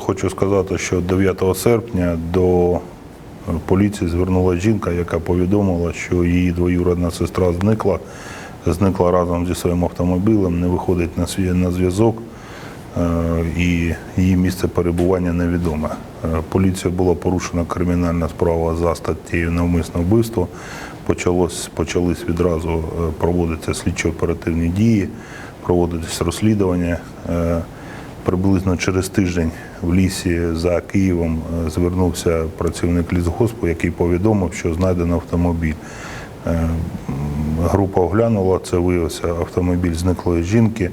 Хочу сказати, що 9 серпня до поліції звернулася жінка, яка повідомила, що її двоюродна сестра зникла, зникла разом зі своїм автомобілем, не виходить на на зв'язок е, і її місце перебування невідоме. Е, Поліцією була порушена кримінальна справа за статтею навмисне вбивство. Почалось, почались відразу е, проводитися слідчо-оперативні дії, проводитись розслідування. Приблизно через тиждень в лісі за Києвом е, звернувся працівник лісгоспу, який повідомив, що знайдено автомобіль. Е, Група оглянула, це виявився автомобіль зниклої жінки,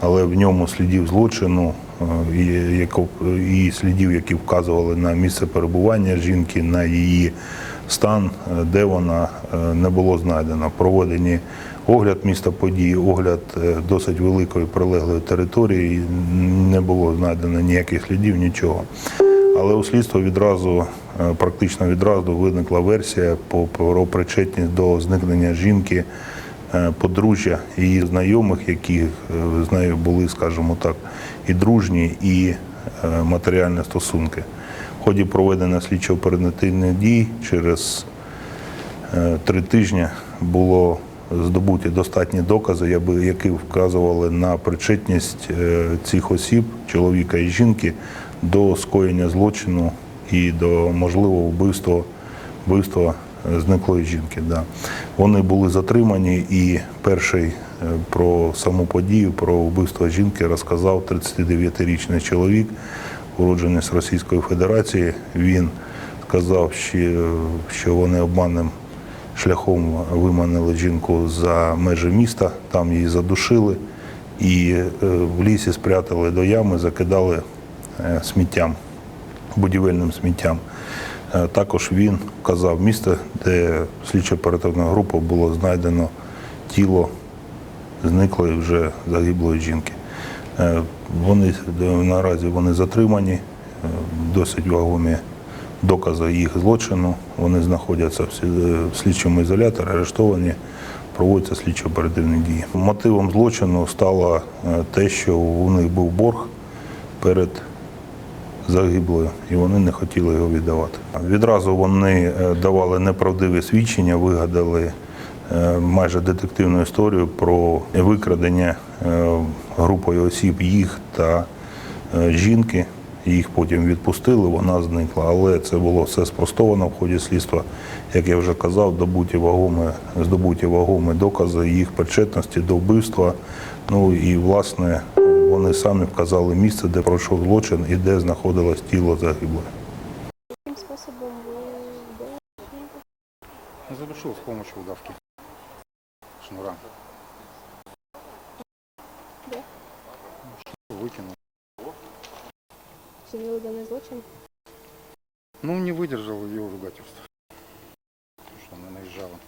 але в ньому слідів злочину е, і слідів, які вказували на місце перебування жінки, на її стан, е, де вона е, не було знайдено. Проведені огляд міста події, огляд е, досить великої прилеглої території, не було знайдено ніяких слідів, нічого. Але у слідства відразу, практично відразу виникла версія про причетність до зникнення жінки, подружжя її знайомих, які з нею були, скажімо так, і дружні, і матеріальні стосунки. В ході проведення слідчо-оперативних дій через Е, три тижні було здобуті достатні докази, які вказували на причетність е, цих осіб, чоловіка і жінки, до скоєння злочину і до можливого вбивства, вбивства е, зниклої жінки. Да. Вони були затримані, і перший про саму подію, про вбивство жінки розказав 39-річний чоловік, уроджений з Російської Федерації. Він сказав, що- вони обманним шляхом виманили жінку за межі міста, там її задушили і е, в лісі спрятали до ями, закидали е, сміттям, будівельним сміттям. Е, Також він вказав місце, де слідчо оперативна група було знайдено тіло зниклої вже загиблої жінки. Е, Вони наразі вони затримані, е, досить вагомі докази їх злочину. Вони знаходяться в слідчому ізоляторі, арештовані, проводяться слідчо оперативні дії. Мотивом злочину стало е, те, що у них був борг перед загиблою, і вони не хотіли його віддавати. Відразу вони е, давали неправдиві свідчення, вигадали е, майже детективну історію про викрадення е, групою осіб їх та е, жінки. Їх потім відпустили, вона зникла. Але це було все спростовано в ході слідства. Як я вже казав, добуті вагомі, здобуті вагомі докази їх причетності до вбивства. Ну і власне вони самі вказали місце, де пройшов злочин і де знаходилось тіло загиблої. Яким способом ви вбили? Задушил с помощью удавки. Шнура. оценил данный злочин? Ну, не выдержал ее ругательства, потому что она наезжала.